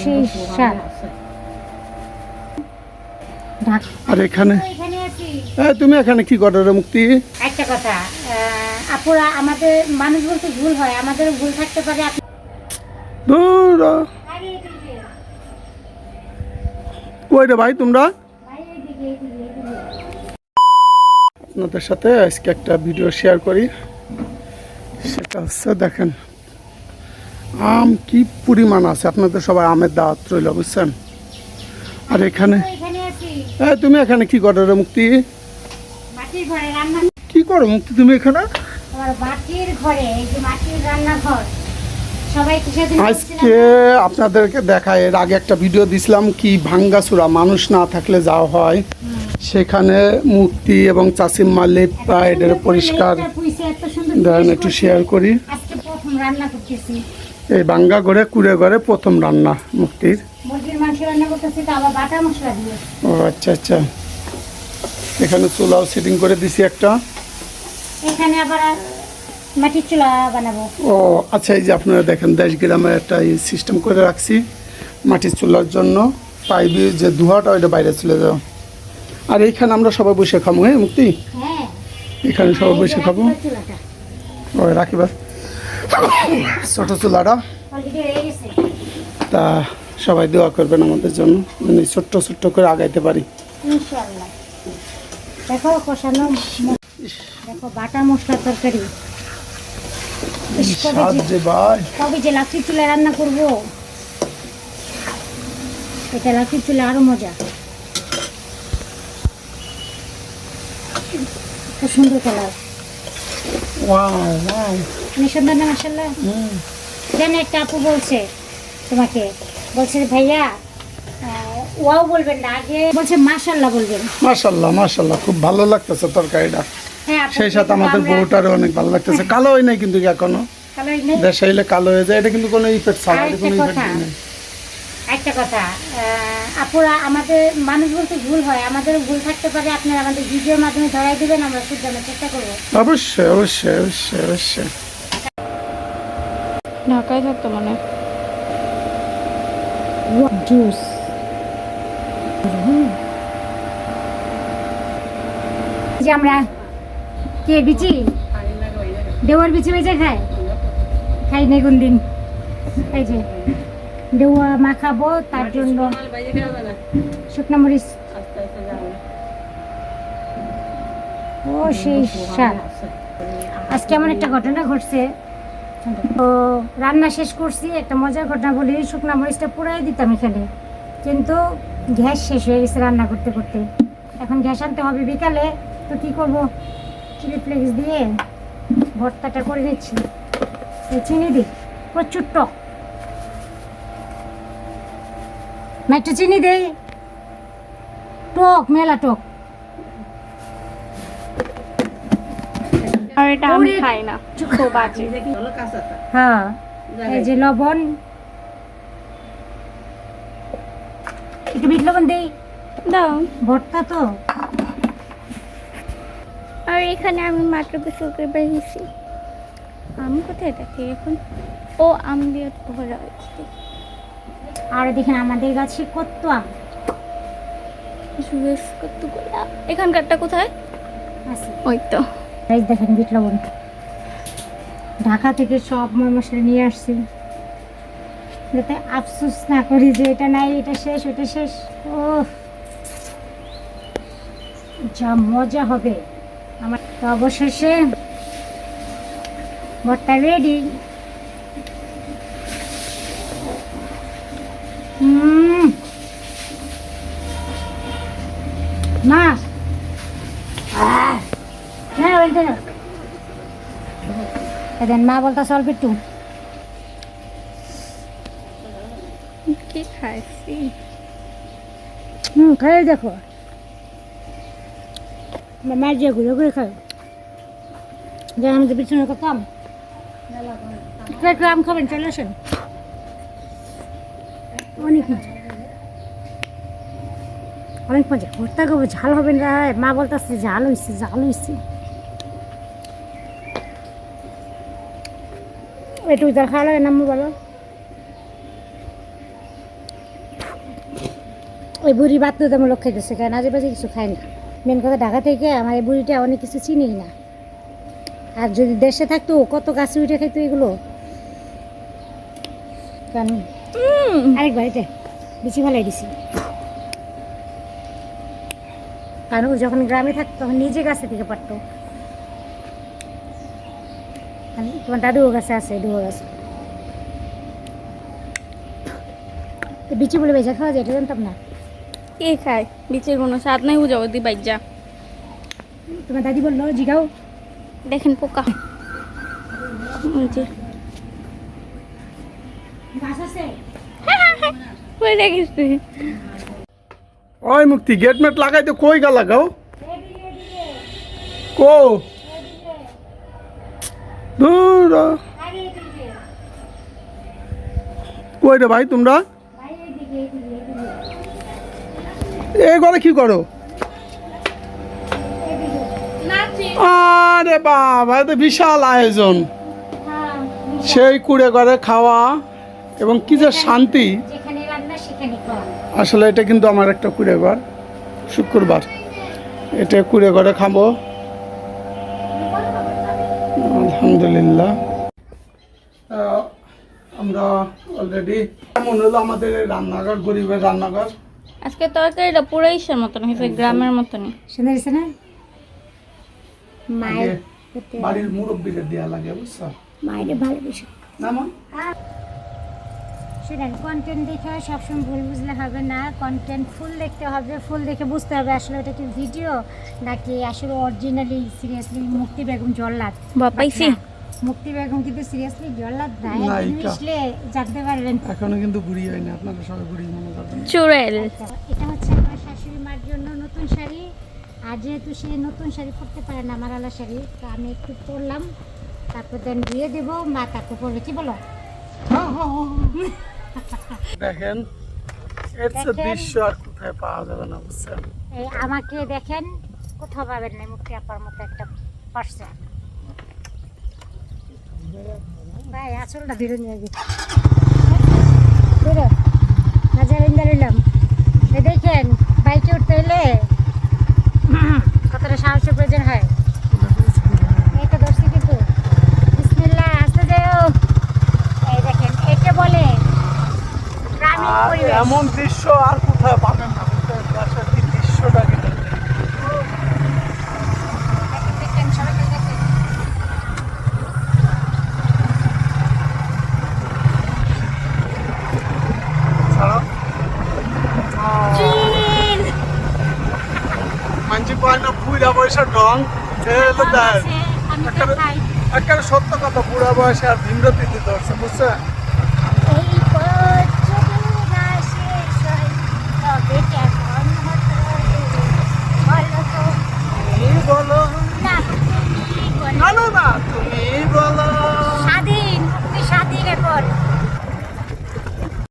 সেই আর এখানে? তুমি এখানে কি করো রে মুক্তি? একটা কথা আপুরা আমাদের মানুষ বলতে ভুল হয় আমাদের ভুল থাকতে পারে দূর কই রে ভাই তোমরা? আপনাদের সাথে আজকে একটা ভিডিও শেয়ার করি। সেটা হচ্ছে দেখেন আম কি পরিমাণ আছে? আপনাদের সবাই আমের দাওয়াত রইল বুঝছেন? আর এখানে? এ, তুমি এখানে কি করো রে মুক্তি? কি করো মুক্তি তুমি এখানে? আজকে আপনাদেরকে দেখায় এর আগে একটা ভিডিও দিছিলাম কি ভাঙ্গাসুরা মানুষ না থাকলে যাওয়া হয়। সেখানে মুক্তি এবং লেপ এদের পরিষ্কার একটু শেয়ার করি। রান্না করতেছি। এই বাঙ্গা ঘরে কুড়ে ঘরে প্রথম রান্না মুক্তির। ও আচ্ছা আচ্ছা। এখানে চুলাও সেটিং করে দিছি একটা। এখানে আবার মাটির চুলা বানাবো। ও আচ্ছা এই যে আপনারা দেখেন দেশ গ্রামের একটা সিস্টেম করে রাখছি মাটির চুলার জন্য। পাইবি যে ধোঁয়াটা ওইটা বাইরে চলে যাও। আর এইখানে আমরা সবাই বসে খাব হ্যাঁ মুক্তি? হ্যাঁ। এখানে সবাই বসে খাব। চুলাটা। ওই রাখিবা ছোট চুলাটা। তা সবাই দোয়া করবেন আমাদের জন্য মানে ছোট্ট ছোট্ট করে আগাইতে পারি। দেখো কষানো দেখো বাটা মশলা তরকারি। কবে যে- লাকড়ি চুলা রান্না করব। এটা লাকড়ি চুলা আরও মজা। সুন্দর কালার ওয়াও ওয়াও অনেক সুন্দর না মাসাল্লাহ হুম। একটা আপু বলছে তোমাকে। বলছে ভাইয়া ওয়াও বলবেন না আগে বলছে মাশাল্লাহ বলবেন। মাশাল্লাহ মাশাল্লাহ খুব ভালো লাগতেছে তরকারিটা। হ্যাঁ সেই সাথে আমাদের বউটারও অনেক ভালো লাগতেছে। কালো হয় নাই কিন্তু এখনও? কালো হয়ে যায়। এটা কিন্তু কোনো ইফেক্ট ছাড়া কোনো ইফেক্ট নেই। একটা কথা আপুরা আমাদের মানুষ বলতে ভুল হয় আমাদের ভুল থাকতে পারে আপনারা আমাদের ভিডিওর মাধ্যমে ধরাই দিবেন আমরা শুধরানোর চেষ্টা করব। অবশ্যই অবশ্যই অবশ্যই অবশ্যই। ঢাকায় থাকতো মানে? জুস যে আমরা কে বিচি? দেওয়ার বিচি বেজে খায়? খাই নেই কোন দিন এই যে দেওয়া মাখাবো তার জন্য শুকনো মরিচ। ও সেই স্বাদ আজকে এমন একটা ঘটনা ঘটছে। তো রান্না শেষ করছি একটা মজার ঘটনা বলি শুকনা মরিচটা পুরাই দিতাম এখানে। কিন্তু গ্যাস শেষ হয়ে গেছে রান্না করতে করতে। এখন গ্যাস আনতে হবে বিকালে তো কি করব? চিলি ফ্লেক্স দিয়ে ভর্তাটা করে নিচ্ছি। চিনি দিই। প্রচুর টক। না একটু চিনি দেই টক মেলা টক। আর এটা আমি খাই না খুব বাজে। হ্যাঁ এই যে লবণ। একটু বিট লবণ দেই দাও। ভর্তা তো। আর এখানে আমি মাত্র গোসল করে বেরিয়েছি আমি কোথায় থাকি এখন? ও আম দিয়ে ভরা হয়েছে। আর দেখেন আমাদের গাছে কত আম। এখানকারটা কোথায়? আছে। ওই তো। এই দেখেন বিট লবণ। ঢাকা থেকে সব মশলা নিয়ে আসছি। যাতে আফসোস না করি যে এটা নাই এটা শেষ ওটা শেষ। ও যা মজা হবে। আমার তো অবশেষে ভর্তা রেডি হুম মা আহ হ্যাঁ বলতে না দেন মা বলতো অল্প একটু কি খাইছি হুম খাই দেখো মায়ের যে ঘুরে ঘুরে খাই যে পিছনে আম একটু একটু আম খাবেন চলে আসেন অনেক মজা। অনেক মজা। ভর্তা খাব ঝাল হবে না। মা বলতেছে, ঝাল হয়েছে ঝাল হয়েছে একটু খাওয়া লাগে না বলো? ওই বুড়ি বাধ্যতামূলক খাইতেছে কারণ আজেবাজে কিছু খায় না। মেন কথা, ঢাকা থেকে আমার এই বুড়িটা অনেক কিছু চিনি না। আর যদি দেশে থাকতো কত গাছে উঠে খাইতো এগুলো? কারণ আরেকবার এটা বেশি ভালাই দিছি। কারণ ও যখন গ্রামে থাকতো তখন নিজে গাছে থেকে পারতো। তোমার দাদুও গাছে আছে দুও গাছে। বিচি বলে বেজা খাওয়া যায় এটা জানতাম না। কে খায়? বিচের কোনো স্বাদ নাই বুঝাবো দি বাইজা তোমার দাদি বলল জিগাও। দেখেন পোকা। ওই মুক্তি গেট মেট লাগাইতে কই গা? লাগাও কো? দূর কই রে ভাই তোমরা? এই ঘরে কি করো? আরে বাবা তো বিশাল আয়োজন। সেই কুড়ে ঘরে খাওয়া। এবং কি যে শান্তি। আসলে এটা কিন্তু আমার একটা কুড়ে ঘর শুক্রবার। এটা কুড়ে ঘরে খাব। আলহামদুলিল্লাহ। আমরা অলরেডি কেমন হলো আমাদের রান্নাঘর গরিবের রান্নাঘর? আজকে তরকারিটা পুরো ইসের মতন হয়েছে গ্রামের মতনই। শুনে গেছে না? মায়ের বাড়ির মুরব্বীদের দেওয়া লাগে বুঝছ? মায়ের ভালোবেসে। না মা? শুনেন কন্টেন্ট দেখে সবসময় ভুল বুঝলে হবে না। কন্টেন্ট ফুল দেখতে হবে ফুল দেখে বুঝতে হবে আসলে ওটা কি ভিডিও নাকি আসলে অরিজিনালি সিরিয়াসলি মুক্তি বেগম জল্লাদ? বাপাইছি মুক্তি বেগম কিন্তু সিরিয়াসলি জল্লাদ না। নায়িকা। জানতে পারবেন। এখনও কিন্তু বুড়ি হয়নি আপনারা সবাই বুড়ি মনে করবেন। চুড়েল। এটা হচ্ছে আমার শাশুড়ি মার জন্য নতুন শাড়ি। আর যেহেতু সে নতুন শাড়ি পরতে পারে না আমার আলা শাড়ি তো আমি একটু পরলাম। তারপর দেন দিয়ে দেবো মা তারপর পরবে কি বলো? দেখেন এর দৃশ্য আর কোথায় পাওয়া যাবে না বুঝছেন? এই আমাকে দেখেন কোথাও পাবেন না মুক্তি আপার মতো একটা পার্সন। ভাই আসলটা ধীরে নিয়ে ইন্দা দেখেন বাইকে উঠতে হলে কতটা সাহসের প্রয়োজন হয় এটা ধরছি কিন্তু বিসমিল্লাহ আসতে যাও এই দেখেন একে বলে গ্রামীণ আর পরিবেশ এমন দৃশ্য আর কোথায় পাবেন না। দেশের কি দৃশ্যটা কি দেখেন। দেখেন সবাইকে দেখেন ছাড়া মানছি পায় না বুড়া বয়সের ঢং এ হলো দেয় আছে, আমি তো খাই একেবারে সত্য কথা বুড়া বয়সে আর ভিমরতি দিতে হচ্ছে বুঝছেন?